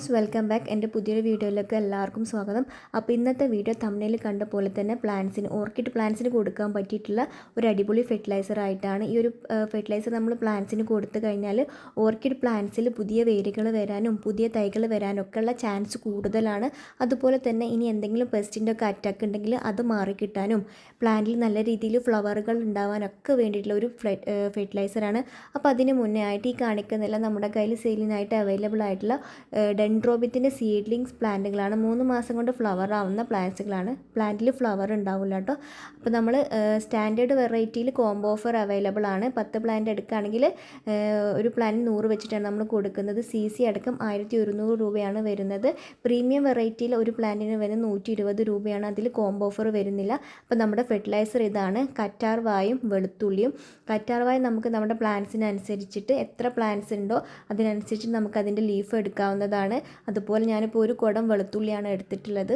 Friends welcome back എന്റെ പുതിയൊരു വീഡിയോയിലേക്ക് എല്ലാവർക്കും സ്വാഗതം. അപ്പോൾ ഇന്നത്തെ വീഡിയോ തമ്മിൽ കണ്ട പോലെ തന്നെ പ്ലാന്റ്സിന് ഓർക്കിഡ് പ്ലാന്റ്സിന് കൊടുക്കാൻ പറ്റിയിട്ടുള്ള ഒരു അടിപൊളി ഫെർട്ടിലൈസർ ആയിട്ടാണ് ഈ ഒരു ഫെർട്ടിലൈസർ നമ്മൾ പ്ലാന്റ്സിന് കൊടുത്തു കഴിഞ്ഞാൽ ഓർക്കിഡ് പ്ലാന്റ്സിൽ പുതിയ വേരുകൾ വരാനും പുതിയ തൈകൾ വരാനും ഉള്ള ചാൻസ് കൂടുതലാണ്. അതുപോലെ തന്നെ ഇനി എന്തെങ്കിലും പെസ്റ്റിന്റെ ഒക്കെ അറ്റാക്ക് ഉണ്ടെങ്കിൽ അത് മാറിക്കിട്ടാനും പ്ലാന്റിൽ നല്ല രീതിയിൽ ഫ്ലവറുകൾ ഉണ്ടാവാനൊക്കെ വേണ്ടിയിട്ടുള്ള ഒരു ഫെർട്ടിലൈസറാണ് അപ്പോൾ അതിന് മുന്നേ ആയിട്ട് ഈ കാണിക്കുന്നില്ല നമ്മുടെ കയ്യിൽ സെയിലിനായിട്ട് അവൈലബിൾ ആയിട്ടുള്ള ഡെൻഡ്രോബിത്തിന്റെ സീഡ്ലിങ്സ് പ്ലാന്റുകളാണ് മൂന്ന് മാസം കൊണ്ട് ഫ്ലവർ ആവുന്ന പ്ലാന്റ്സുകളാണ് പ്ലാന്റിൽ ഫ്ലവർ ഉണ്ടാവില്ല കേട്ടോ അപ്പോൾ നമ്മൾ സ്റ്റാൻഡേർഡ് വെറൈറ്റിയിൽ കോംബോ ഓഫർ അവൈലബിൾ ആണ്. പത്ത് പ്ലാന്റ് എടുക്കുകയാണെങ്കിൽ ഒരു പ്ലാന്റ് നൂറ് വെച്ചിട്ടാണ് നമ്മൾ കൊടുക്കുന്നത്. സി സി അടക്കം ആയിരത്തി ഒരുന്നൂറ് രൂപയാണ് വരുന്നത്. പ്രീമിയം വെറൈറ്റിയിൽ ഒരു പ്ലാന്റിന് വരുന്നത് നൂറ്റി ഇരുപത് രൂപയാണ് അതിൽ കോംബോ ഓഫർ വരുന്നില്ല. അപ്പോൾ നമ്മുടെ ഫെർട്ടിലൈസർ ഇതാണ്. കറ്റാർവായും വെളുത്തുള്ളിയും. കറ്റാർ വായ നമുക്ക് നമ്മുടെ പ്ലാന്റ്സിനനുസരിച്ചിട്ട് എത്ര പ്ലാന്റ്സ് ഉണ്ടോ അതിനനുസരിച്ച് നമുക്ക് അതിന്റെ ലീഫ് എടുക്കാവുന്നതാണ്. അതുപോലെ ഞാനിപ്പോൾ ഒരു കുടം വെളുത്തുള്ളിയാണ് എടുത്തിട്ടുള്ളത്.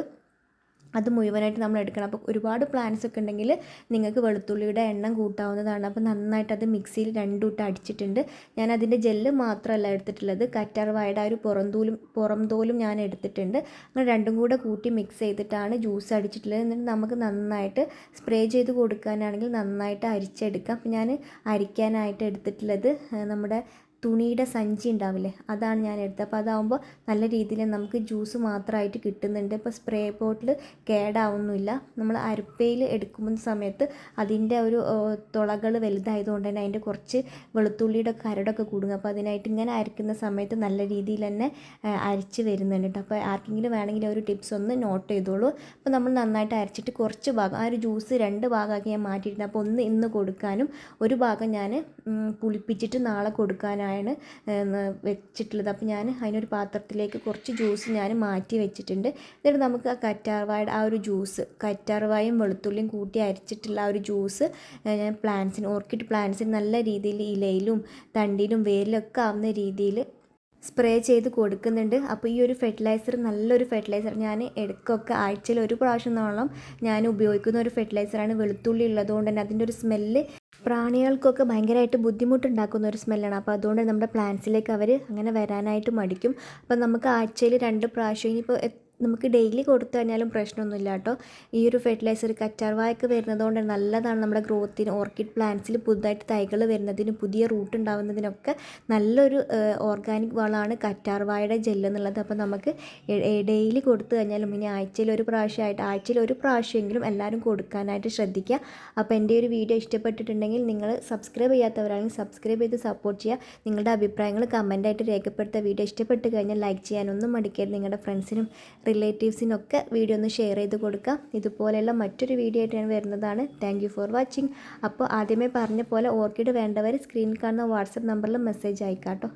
അത് മുഴുവനായിട്ട് നമ്മൾ എടുക്കണം. അപ്പോൾ ഒരുപാട് പ്ലാന്റ്സ് ഒക്കെ ഉണ്ടെങ്കിൽ നിങ്ങൾക്ക് വെളുത്തുള്ളിയുടെ എണ്ണം കൂട്ടാവുന്നതാണ്. അപ്പോൾ നന്നായിട്ട് അത് മിക്സിയിൽ രണ്ടൂട്ട അടിച്ചിട്ടുണ്ട്. ഞാൻ അതിന്റെ ജെല്ല് മാത്രമല്ല എടുത്തിട്ടുള്ളത്. കറ്റാർവായുടെ ആ ഒരു പുറന്തോലും പുറംതോലും ഞാൻ എടുത്തിട്ടുണ്ട്. അങ്ങനെ രണ്ടും കൂടെ കൂട്ടി മിക്സ് ചെയ്തിട്ടാണ് ജ്യൂസ് അടിച്ചിട്ടുള്ളത്. എന്നിട്ട് നമുക്ക് നന്നായിട്ട് സ്പ്രേ ചെയ്ത് കൊടുക്കാനാണെങ്കിൽ നന്നായിട്ട് അരിച്ചെടുക്കാം. അപ്പോൾ ഞാൻ അരിക്കാനായിട്ട് എടുത്തിട്ടുള്ളത് നമ്മുടെ തുണിയുടെ സഞ്ചി ഉണ്ടാവില്ലേ? അതാണ് ഞാൻ എടുത്തത്. അപ്പോൾ അതാവുമ്പോൾ നല്ല രീതിയിൽ നമുക്ക് ജ്യൂസ് മാത്രമായിട്ട് കിട്ടുന്നുണ്ട്. ഇപ്പോൾ സ്പ്രേ ബോട്ടിൽ കേടാവുന്നില്ല. നമ്മൾ അരപ്പയിൽ എടുക്കുന്ന സമയത്ത് അതിന്റെ ഒരു തുളകൾ വലുതായതുകൊണ്ട് തന്നെ അതിന്റെ കുറച്ച് വെളുത്തുള്ളിയുടെ കരടൊക്കെ കൂടുങ്ങും അപ്പോൾ അതിനായിട്ട് ഇങ്ങനെ അരക്കുന്ന സമയത്ത് നല്ല രീതിയിൽ തന്നെ അരച്ച് വരുന്നുണ്ട് കേട്ടോ. അപ്പോൾ ആർക്കെങ്കിലും വേണമെങ്കിൽ ഒരു ടിപ്സ് ഒന്ന് നോട്ട് ചെയ്തോളൂ. അപ്പോൾ നമ്മൾ നന്നായിട്ട് അരച്ചിട്ട് കുറച്ച് ഭാഗം ആ ഒരു ജ്യൂസ് രണ്ട് ഭാഗമാക്കി ഞാൻ മാറ്റിയിട്ടുണ്ട്. അപ്പോൾ ഒന്ന് ഇന്ന് കൊടുക്കാനും ഒരു ഭാഗം ഞാൻ പുളിപ്പിച്ചിട്ട് നാളെ കൊടുക്കാനായി ആണ് വെച്ചിട്ടുള്ളത്. അപ്പോൾ ഞാൻ അതിനൊരു പാത്രത്തിലേക്ക് കുറച്ച് ജ്യൂസ് ഞാൻ മാറ്റി വെച്ചിട്ടുണ്ട്. എന്നിട്ട് നമുക്ക് ആ കറ്റാർവായുടെ ആ ഒരു ജ്യൂസ് കറ്റാർവായും വെളുത്തുള്ളിയും കൂട്ടി അരച്ചിട്ടുള്ള ആ ഒരു ജ്യൂസ് ഞാൻ പ്ലാന്റ്സിന് ഓർക്കിഡ് പ്ലാന്റ്സിന് നല്ല രീതിയിൽ ഇലയിലും തണ്ടിലും വേരിലൊക്കെ ആവുന്ന രീതിയിൽ സ്പ്രേ ചെയ്ത് കൊടുക്കുന്നുണ്ട്. അപ്പോൾ ഈ ഒരു ഫെർട്ടിലൈസർ നല്ലൊരു ഫെർട്ടിലൈസർ ഞാൻ ഇടയ്ക്കൊക്കെ ആഴ്ചയിൽ ഒരു പ്രാവശ്യം നോളം ഞാൻ ഉപയോഗിക്കുന്ന ഒരു ഫെർട്ടിലൈസറാണ് വെളുത്തുള്ളി ഉള്ളതുകൊണ്ട് തന്നെ അതിന്റെ ഒരു സ്മെല്ല് പ്രാണികൾക്കൊക്കെ ഭയങ്കരമായിട്ട് ബുദ്ധിമുട്ടുണ്ടാക്കുന്ന ഒരു സ്മെല്ലാണ്. അപ്പോൾ അതുകൊണ്ട് നമ്മുടെ പ്ലാന്റ്സിലേക്ക് അവർ അങ്ങനെ വരാനായിട്ട് മടിക്കും. അപ്പോൾ നമുക്ക് ആഴ്ചയിൽ രണ്ട് പ്രാവശ്യം ഇനിയിപ്പോൾ നമുക്ക് ഡെയിലി കൊടുത്തു കഴിഞ്ഞാലും പ്രശ്നമൊന്നുമില്ല കേട്ടോ. ഈ ഒരു ഫെർട്ടിലൈസർ കറ്റാർവായൊക്കെ വരുന്നതുകൊണ്ട് നല്ലതാണ് നമ്മുടെ ഗ്രോത്തിന് ഓർക്കിഡ് പ്ലാന്റ്സിൽ പുതുതായിട്ട് തൈകൾ വരുന്നതിന് പുതിയ റൂട്ട് ഉണ്ടാകുന്നതിനൊക്കെ നല്ലൊരു ഓർഗാനിക് വളമാണ് കറ്റാർവായുടെ ജെല്ല് എന്നുള്ളത്. അപ്പോൾ നമുക്ക് ഡെയിലി കൊടുത്തു കഴിഞ്ഞാലും ഇനി ആഴ്ചയിൽ ഒരു പ്രാവശ്യമായിട്ട് ആഴ്ചയിൽ ഒരു പ്രാവശ്യമെങ്കിലും എല്ലാവരും കൊടുക്കാനായിട്ട് ശ്രദ്ധിക്കുക. അപ്പോൾ എന്റെ ഒരു വീഡിയോ ഇഷ്ടപ്പെട്ടിട്ടുണ്ടെങ്കിൽ നിങ്ങൾ സബ്സ്ക്രൈബ് ചെയ്യാത്തവരാണെങ്കിൽ സബ്സ്ക്രൈബ് ചെയ്ത് സപ്പോർട്ട് ചെയ്യുക. നിങ്ങളുടെ അഭിപ്രായങ്ങൾ കമന്റായിട്ട് രേഖപ്പെടുത്ത വീഡിയോ ഇഷ്ടപ്പെട്ട് കഴിഞ്ഞാൽ ലൈക്ക് ചെയ്യാനൊന്നും മടിക്കരുത്. നിങ്ങളുടെ ഫ്രണ്ട്സിനും റിലേറ്റീവ്സിനൊക്കെ വീഡിയോ ഒന്ന് ഷെയർ ചെയ്ത് കൊടുക്കുക. ഇതുപോലെയുള്ള മറ്റൊരു വീഡിയോ ആയിട്ട് ഞാൻ വരുന്നതാണ്. താങ്ക് ഫോർ വാച്ചിങ് അപ്പോൾ ആദ്യമേ പറഞ്ഞ പോലെ ഓർക്കിഡ് വേണ്ടവർ സ്ക്രീനിൽ കാണുന്ന വാട്സപ്പ് നമ്പറിൽ മെസ്സേജ് അയക്കാം കേട്ടോ